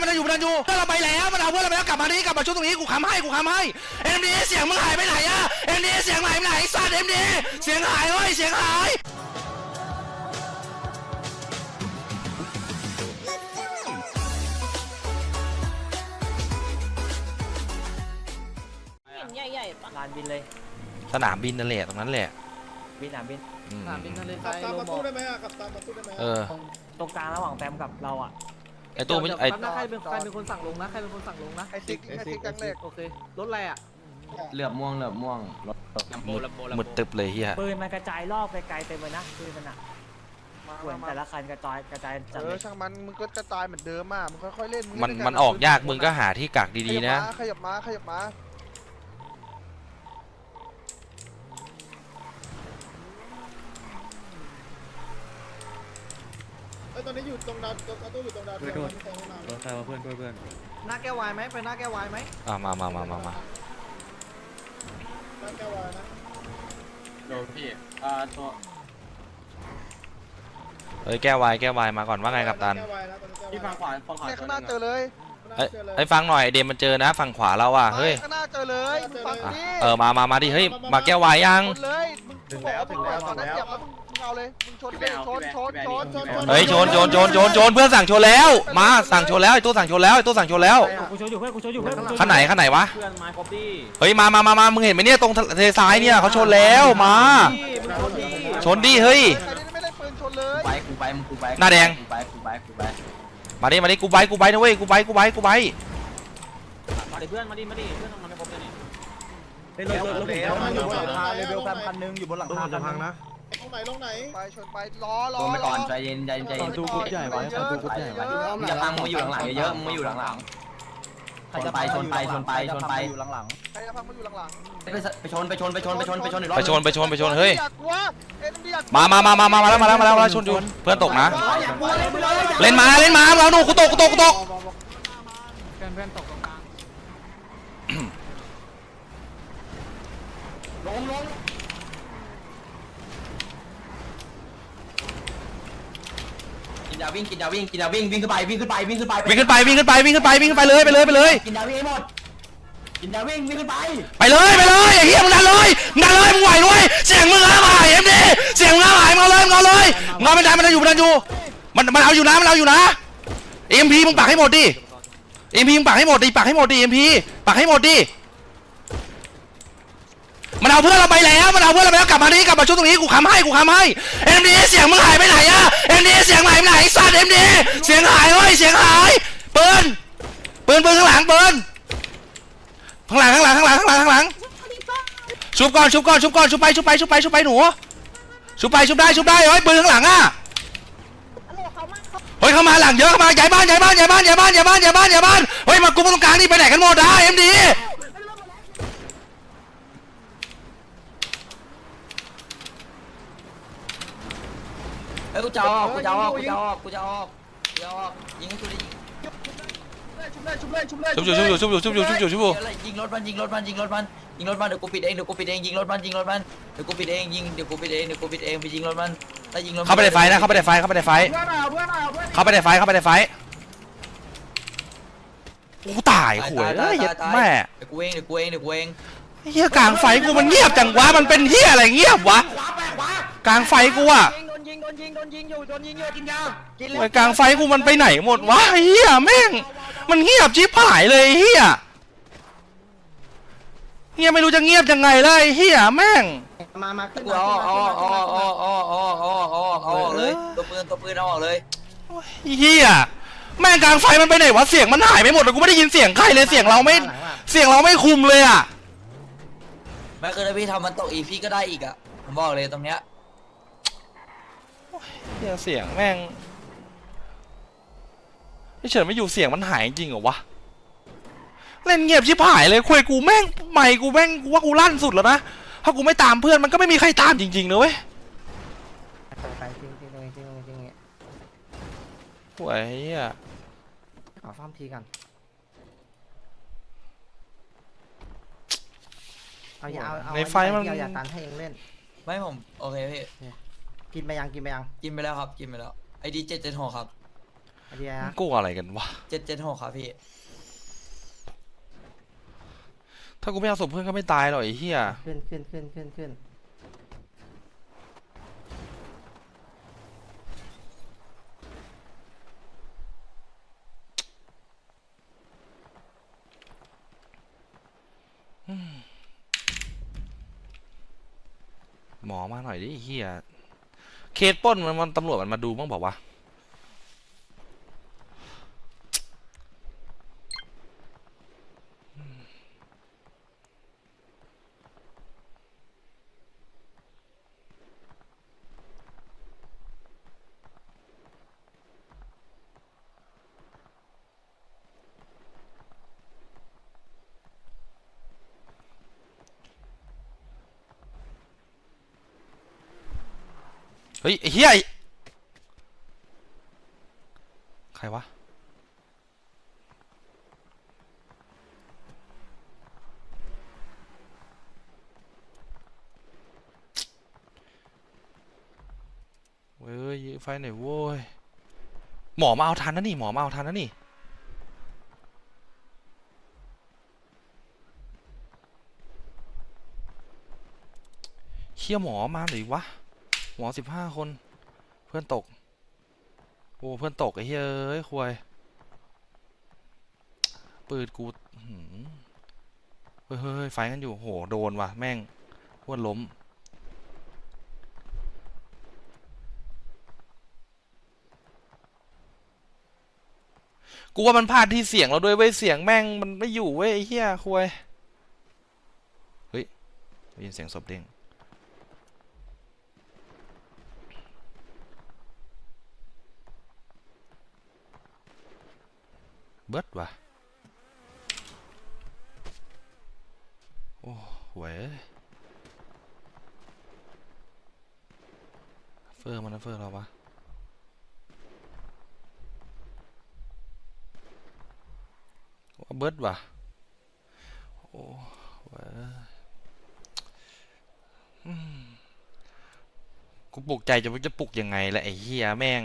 มันอยู่มันอยู่เพื่อนเราไปแล้วมันเอาเพื่อนเราไปแล้วกลับมานี่กลับมาชุดตรงนี้กูค้ำให้กูค้ำให้เอ็มดีเสียงมึงหายไปไหนอะเอ็มดีเสียงหายไปไหนไอ้สัตว์เอ็มดีเสียงหายเฮ้ยเสียงหายเห็นใหญ่ๆปะลานบินเลยสนามบินนั่นแหละตรงนั้นแหละบินอะบินอืมสนามบินทะเลทขัราบยตามลมางหมตู้อกได้ไหมอะขับตามมาตู้ได้ไหมเออ ตรงตรงกลางระหว่างแปมกับเราอะ ไอตู้ไม่เดี๋ยวไอแป๊บนะใครเป็นใครเป็นคนสั่งลงนะใครเป็นคนสั่งลงนะไอซิกไอซิกครั้งแรกโอเครถอะไรอะเหลือบม่วงเหลือบม่วงรถหมดตึบเลยเฮียปืนมันกระจายรอบไกลๆเต็มเลยนะปืนมันอะเหมือนแต่ละคันกระจายกระจายจัดเอเลอยช่างมันมึงก็จะตายเหมือนเดิมอะมึงค่อยๆเล่นมันมันออกยากมึงก็หาที่กักดีๆนะขยับมาขยับมาเอ้ย ตอนนี้อยู่ตรงดาวตู้อยู่ตรงดาวเทียมมันตรงนั้นรถใครมาเพื่อนเพื่อนเพื่อนหน้าแก้ววายไหมไปหน้าแก้ววายไหมอะมามามามามานั่นแก้ววายนะโดนพี่อ่าตัวเอ้ยแก้ววายแก้ววายมาก่อนว่าไงกับตันแก้ววายนะตอนนี้แก้ววายที่ฝั่งขวาฝั่งขวาเนี่ยข้างหน้าเจอเลยเอ้ยไอ้ยฟังหน่อยไอ้เดมมันเจอนะฝั่งขวาเราอะเฮ้ยข้างหน้าเจอเลยมึงฟังอะดิเออมามามาดิเฮ้ยมาแก้ววายยังชนเลยมึงถึงแล้วถึงแล้วตอนนั้นเหยียบแล้วมึ งเอาเลยมึงชนเลยชนชนชนชนชนเฮ้ยชนชนชนชนชนเพื่อนสั่งชนแล้ว มาสั่งชนแล้วไอ้ตู้สั่งชนแล้วไอ้ตู้สั่งชนแล้วกูโชว์อยู่เพื่อนกูโชว์อยู่เพื่อนขั้นไหนขั้นไหนวะเพื่อนไม้ครบดีเฮ้ยมามามามามึงเห็นไหมเนี่ยตรงทะเลทรายเนี่ยเขาชนแล้วมามึงครบดีชนดิเฮ้ยใครที่ไม่ได้ปืนชนเลยไปกูไปมึงกูไปหน้าแดง กูไปกูไปกูไปมาดิมาดิกูไบค์กูไบค์นะเว้ยกูไบค์กูไบค์กูไบค์มาดิเพื่อนมาดิมาดิเพื่อนทำมันไม่ครบเลยนี่เฮ้ยรถรถรถผมอยู่บนหลังคาเลเวลแฟมคันนึงอยู่บนหลังคาคันนึงนะล งไหนลงไหนไปชนไปล้อล้ลองไปก่อนล้ใจเย็นใจเย็นใจเย็นดูกรุ๊ปใหญ่ไว้ครับดูกรุ๊ปใหญ่ไว้มึงอย่าพังมึงมาอยู่หลังๆเยอะๆมึงมาอยู่หลังๆชนไปชนไปชนไปชนไปอยู่หลังใครจะพังมาอยู่หลังไปไปชนไปชนไปชนไปชนไปชนอีกรอบไปชนไปชนๆไปชนเฮ้ยอยากกลัวเอ็นดีอยากกลัวมามามามามามาแล้วมาแล้วมาแล้วมาแล้วชนชนเพื่อนตกนะอยากกลัวเลยมึงเลยเล่นมาเล่นมาเราหนูกูตกกูตกกูตกเพื่อนเพื่อนตกตรงกลางลงลง กินยาวิ่งกินยาวิ่งกินยาวิ่งวิ่งขึ้นไปวิ่งขึ้นไปวิ่งขึ้นไปวิ่งขึ้นไปวิ่งขึ้นไปวิ่งขึ้นไปวิ่งขึ้นไปเลยไปเลยไปเลย กินยาวิ่งให้หมดกินยาวิ่งวิ่งขึ้นไปไปเลยไปเลยไอ้เหี้ยมึงดันเลยมึงดันเลยมึงไหวด้วยเสียงมึงห้ามหายเอ็มดีเสียงมึงห้ามหายมึงเอาเลยมึงเอาเลยมึงเอาไม่ได้มันดันอยู่มันดันอยู่มันมันเอาอยู่นะมันเอาอยู่นะเอ็มพีมึงปักให้หมดดิเอ็มพีมึงปักให้หมดดิปักให้หมดดิเอ็มพีปักให้หมดดิ มันเอาเพื่อนเราไปแล้ว มันเอาเพื่อนเราไปแล้วกลับมานี่กลับมาชุดตรงนี้กูค้ำให้กูค้ำให้เอ็มดีเสียงมึงหายไปไหนอะเอ็มดีเสียงหายไปไหนไอ้สัตว์เอ็มดีเสียงหายเฮ้ยเสียงหายปืนปืนปืนข้างหลังปืนข้างหลังข้างหลังข้างหลังข้างหลังข้างหลังชุบก่อนชุบก่อนชุบก่อนชุบไปชุบไปชุบไปชุบไปหนูชุบไปชุบได้ชุบได้เฮ้ยปืนข้างหลังอะเฮ้ยเข้ามาหลังเยอะเข้ามาย้ายบ้านย้ายบ้านย้ายบ้านย้ายบ้านย้ายบ้านย้ายบ้านย้ายบ้านเฮ้ยมากุมตรงกลางนี่ไปไหนกันหมดอะเอ็มดี เฮ้ยกูจะออกกูจะออกกูจะออกกูจะออกกูจะออกยิงให้กูดิชุบเลยชุบเลยชุบเลยชุบอยู่ชุบอยู่ชุบอยู่ชุบอยู่ชุบอยู่ชุบอยู่ยิงรถมันยิงรถมันยิงรถมันยิงรถมันเดี๋ยวกูปิดเองเดี๋ยวกูปิดเองยิงรถมันยิงรถมันเดี๋ยวกูปิดเองยิงเดี๋ยวกูปิดเองเดี๋ยวกูปิดเองไปยิงรถมันถ้ายิงรถเข้าไปในไฟนะเข้าไปในไฟเข้าไปในไฟเพื่อนเอาเพื่อนเอาเพื่อนเข้าไปในไฟเข้าไปในไฟกูตายขวยเอ้ยแม่เดี๋ยวกูเองเดี๋ยวกูเองเดี๋ยวกูเองเฮียกลางไฟกูมันเงียบจังวะมันเป็นเฮียอะไรเงียบวะ กลางไฟกูอะโดนยิงโดนยิงโดนยิงอยู่โดนยิงอยู่กินยากินไอ้กลางไฟกูมันไปไหนหมดวะเฮียแม่ง มันเงียบชิบหายเลยเฮียเงียบไม่รู้จะเงียบยังไงเลยเฮียแม่ง มามาขึ้นกูเอาเอาเอาเอาเอาเอาเอาเอาเอาออกเลยตัวปืนตัวปืนเอาออกเลยเฮียแม่งกลางไฟมันไปไหนวะเสียงมันหายไปหมดเลยกูไม่ได้ยินเสียงใครเลยเสียงเราไม่ เสียงเราไม่คุมเลยอะ แม้คือถ้าพี่ทำมันตกอีพี่ก็ได้อีกอะผมบอกเลยตรงเนี้ย เฮียเสียงแม่งไม่เฉินไม่อยู่เสียงมันหายจริงเหรอวะ เล่นเงียบชิบหายเลยคุยกูแม่งใหม่กูแม่งกูว่ากูลั่นสุดแล้วนะ ถ้ากูไม่ตามเพื่อนมันก็ไม่มีใครตามจริงๆนะเว้ยไปจริงจริงจริงจริงหวยเฮียขอฟ้อมทีกันเอาอย่าเอาเอาอย่าตันให้เองเล่น ไม่ผม โอเคพี่ กินไปยังกินไปยังกินไปแล้วครับ กินไปแล้วไอดีเจ็ดเจ็ดหกครับไอ้เหี้ยมันกลัวอะไรกันวะ เจ็ดเจ็ดหกครับพี่ถ้ากูไม่เอาศพเพื่อนก็ไม่ตายหรอกไอ้เหี้ย ขึ้นขึ้นขึ้นขึ้นขึ้นหมอมาหน่อยดิไอ้เหี้ย เคสปล้นมันมันตำรวจมันมาดูบ้างบอกว่าวะ ฮ้ยไอ้เหี้ยใครวะ เว้ยยื้อไฟหน่อยโว้ย หมอมาเอาทันนะนี่ หมอมาเอาทันนะนี่เชี่ยหมอมาหรือวะ หมอสิบห้าคน เพื่อนตก โอ้เพื่อนตกไอ้เฮ้ยเอ้ยควายปืนกูเฮ้ยเฮ้ยไฟกันอยู่โหโดนว่ะ แม่งเพื่อนล้ม กูว่ามันพลาดที่เสียงเราด้วยเว้ยเสียงแม่งมันไม่อยู่เว้ยไอ้เหี้ยควายเฮ้ยได้ยินเสียงศพเด้ง บิดว่ะโอ้หวยเฟอร์มันนะเฟอร์เราวะว่าเบิดว่ะโอ้หวยกูปลุกใจจะไม่รู้จะปลุกยังไงละไอ้เหี้ยแม่ง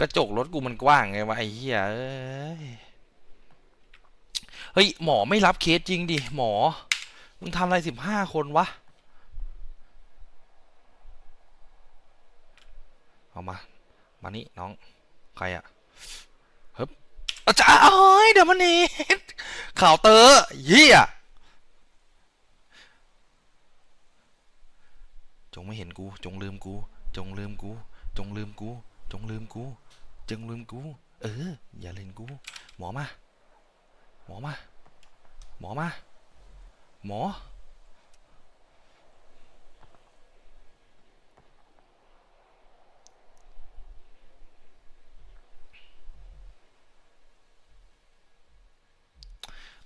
กระจกรถกูมันกว้างไงวะไอ้เหี้ยเฮ้ยหมอไม่รับเคสจริงดิหมอ มึงทำอะไรสิบห้าคนวะ เอามา มานี่น้อง ใครอะเฮึบอาจารย์เอ้ยเดี๋ยวมันนี่ข่าวเตอร์เหี้ยจงไม่เห็นกู จงลืมกู จงลืมกู จงลืมกู จงลืมกู จงลืมกู เออ อย่าเล่นกู หมอมา หมอมา หมอมา หมอ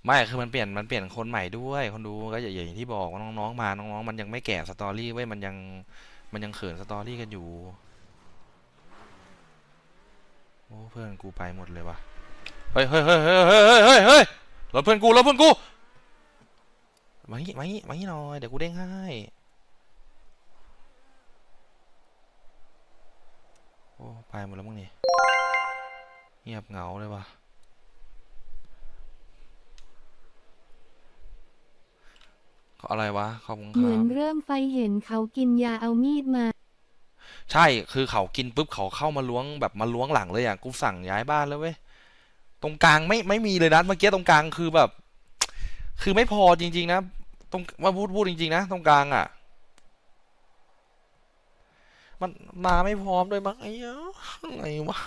ไม่คือมันเปลี่ยนมันเปลี่ยนคนใหม่ด้วย คนดูก็อย่าอย่างที่บอกว่าน้องๆมา น้องๆมันยังไม่แก่สตอรี่เว้ยมันยังมันยังเขินสตอรี่กันอยู่ โอ้เพื่อนกูไปหมดเลยว่ะเฮ้ยเฮ้ยเฮ้ยเฮ้ยเฮ้ยเฮ้ยเฮ้ยรถเพื่อนกูรถเพื่อนกูมางี้มางี้มางี้หน่อยเดี๋ยวกูเด้งให้โอ้ไปหมดแล้วมึงนี่เงียบเหงาเลยวะ่ะอะไรวะเขาเหมือนเริ่มไฟเห็นเขากินยาเอามีดมา ใช่คือเขากินปุ๊บเขาเข้ามาล้วงแบบมาล้วงหลังเลยอะกูสั่งย้ายบ้านแล้วเว้ยตรงกลางไม่ไม่มีเลยนะเมื่อกี้ตรงกลางคือแบบ คือไม่พอจริง ๆ นะตรงมาพูดพูดจริง ๆ นะตรงกลางอะ มันมาไม่พร้อมด้วยมั้งไอ้เหี้ยอะไรวะ